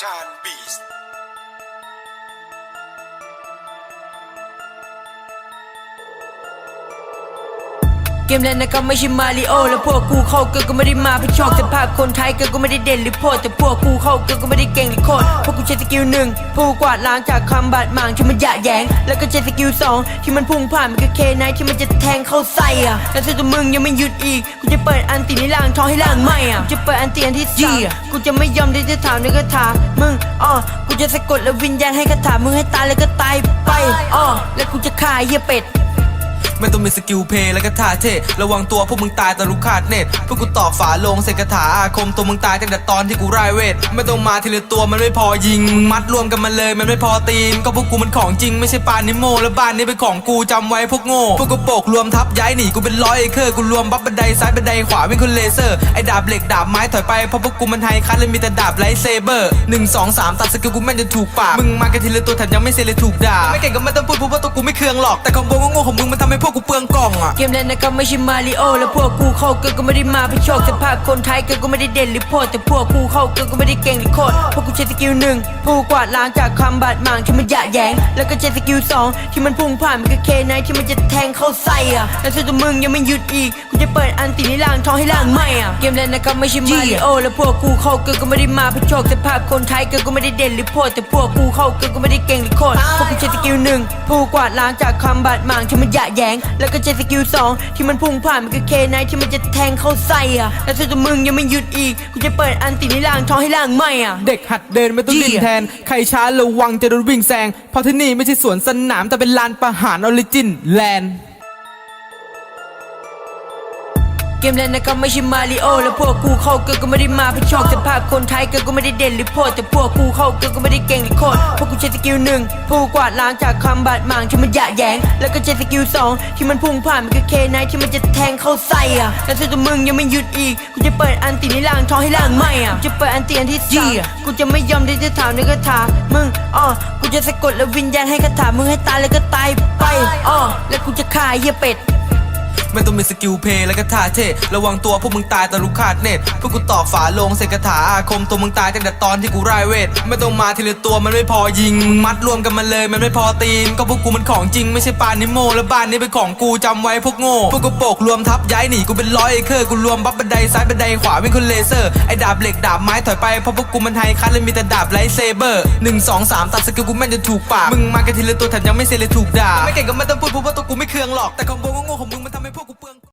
ชานบีสเกมเล่นนะครับไม่ใช่มาริโอแล้วพวกกูเข้าเกินก็ไม่ได้มาเพื่อโชคแต่ภาพคนไทยเกินก็ไม่ได้เด่นหรือโพดแต่พวกกูเข้าเกินก็ไม่ได้เก่งหรือโคตร ใช้สกิลหนึ่งผู้กวาดล้างจากคำบาดหมางที่มันหยะแยง แล้วก็ใช้สกิลสองที่มันพุ่งผ่านมันก็เคไนที่มันจะแทงเข้าใส่อะแล้วถ้าตัวมึงยังไม่หยุดอีกกูจะเปิดอันตีในล่างท้องให้ล่างไหมอะกูจะเปิดอันตีอันที่สามกูจะไม่ยอมที่จะถามในคาถามึงอ้อกูจะสะกดแล้ววิญญาณให้คาถามึงให้ตายแล้วก็ตายไปอ้อแล้วกูจะฆ่าไอ้เหี้ยเป็ด ไม่ต้องมีสกิลเพย์แล้วก็ท่าเทระวังตัวพวกมึงตายแตะลุกขาดเน็ตพวกกูตอกฝาลงใส่กระถาอาคมตัวมึงตายตั้งแต่ตอนที่กูไร่เวทไม่ต้องมาทีละตัวมันไม่พอยิงมึงมัดรวมกันมาเลยมันไม่พอตีนก็พวกกูมันของจริงไม่ใช่ปานนิโมแล้วบ้านนี้เป็นของกูจำไว้พวกโง่พวกกูโปกรวมทับย้ายหนีกูเป็นร้อยเอเคอร์กูรวมบัฟบันไดซ้ายบันไดขวาเป็นคนเลเซอร์ไอ้ดาบเหล็กดาบไม้ถอยไปเพราะพวกกูมันไฮคัทเลยมีแต่ดาบไลท์เซเบอร์หนึ่งสองสามตัดสกิลกูแม่นจะถูกปากมึงมากันทีละตัวแถมยังไม่เซเลยถูกด่าไม่เก่งก็ไม่ต้องพูดเพราะว่าตัวกูไม่เคืองหรอกแต่คอมโบโง่ของมึงมันทำให้พวกกูเปลืองกล่องอะเกมเล่นนะครับไม่ใช่มาริโอแล้วพวกกูเข้าเกินก็ไม่ได้มาเพื่อโชคแต่ภาพคนไทยเกินก็ไม่ได้เด่นหรือโพดแต่พวกกูเข้าเกินก็ไม่ได้เก่งหรือโคตรพวกกูใช้สกิลหนึ่งผู้กวาดล้างจากคำบาดหมางที่มันหยะแยง แล้วก็ใช้สกิลสองที่มันพุ่งผ่านมันก็เคไนที่มันจะแทงเข้าใส่อะแล้วถ้าตัวมึงยังไม่หยุดอีกกูจะเปิดอันตีในล่างท้องให้ล่างไหมอะเกมเล่นนะครับไม่ใช่มาริโอแล้วพวกกูเข้าเกินก็ไม่ได้มาเพื่อโชคแต่ภาพคนไทยเกินก็ไม่ได้เด่นหรือโพดแต่พวกกูเข้าเกินก็ไม่ได้เก่งหรือโคตรพวกกูใช้สกิลหนึ่งผู้กวาดล้างจากคำบาดหมางที่มันหยะแยงแล้วก็ใช้สกิลสองที่มันพุ่งผ่านมันก็เคไนที่มันจะแทงเข้าใส่อะแล้วถ้าตัวมึงยังไม่หยุดอีกกูจะเปิดอันตีในล่างท้องให้ล่างไหมอะเด็กหัดเดินไม่ต้องดิ้นแทน ใครช้าระวังจะโดนวิ่งแซงเพราะที่นี่ไม่ใช่สวนสนามแต่เป็นลานประหารออริจินแลนด์ เกมเล่นนะครับไม่ใช่มาริโอแล้วพวกกูเข้าเกินก็ไม่ได้มาเพื่อโชคแต่ภาพคนไทยเกินก็ไม่ได้เด่นหรือโพดแต่พวกกูเข้าเกินก็ไม่ได้เก่งหรือโคตรพวกกูใช้สกิลหนึ่งผู้กวาดล้างจากคำบาดหมางที่มันหยะแยง แล้วก็ใช้สกิลสองที่มันพุ่งผ่านมันก็เคไนที่มันจะแทงเข้าใส่อะแล้วถ้าตัวมึงยังไม่หยุดอีกกูจะเปิดอันตีในล่างท้องให้ล่างไหมอะกูจะเปิดอันตีอันที่สามกูจะไม่ยอมที่จะถามในคาถามึงอ้อกูจะสะกดแล้ววิญญาณให้คาถามึงให้ตายแล้วก็ตายไปอ้อแล้วกูจะฆ่าไอ้เหี้ยเป็ด ไม่ต้องมีสกิลเพย์แล้วก็ท่าเทระวังตัวพวกมึงตายตะลุกขาดเน็ตพวกกูตอกฝาลงใส่กถาอาคมตัวมึงตายตั้งแต่ตอนที่กูไร่เวท ไม่ต้องมาทีละตัวมันไม่พอยิงมึงมัดรวมกันมาเลยมันไม่พอตีน ก็พวกกูมันของจริงไม่ใช่ปานนิโม แล้วบ้านนี้เป็นของกูจำไว้พวกโง่ พวกกูโปกรวมทับย้ายหนีกูเป็นร้อยเอเคอร์กูรวมบัฟบันไดซ้ายบันไดขวาเป็นคนเลเซอร์ไอ้ดาบเหล็กดาบไม้ถอยไปเพราะพวกกูมันไฮคัทเลยมีแต่ดาบไลท์เซเบอร์หนึ่งสองสามตัดสกิลกูแม่นจะถูกปากมึงมากันทีละตัวแถมยังไม่เซเลยถูกด่าไม่เก่งก็ไม่ต้องพูดเพราะว่าตัวกูไม่เคืองหรอกแต่คอมโบโง่ของมึงมันทำพวกกูเปลือง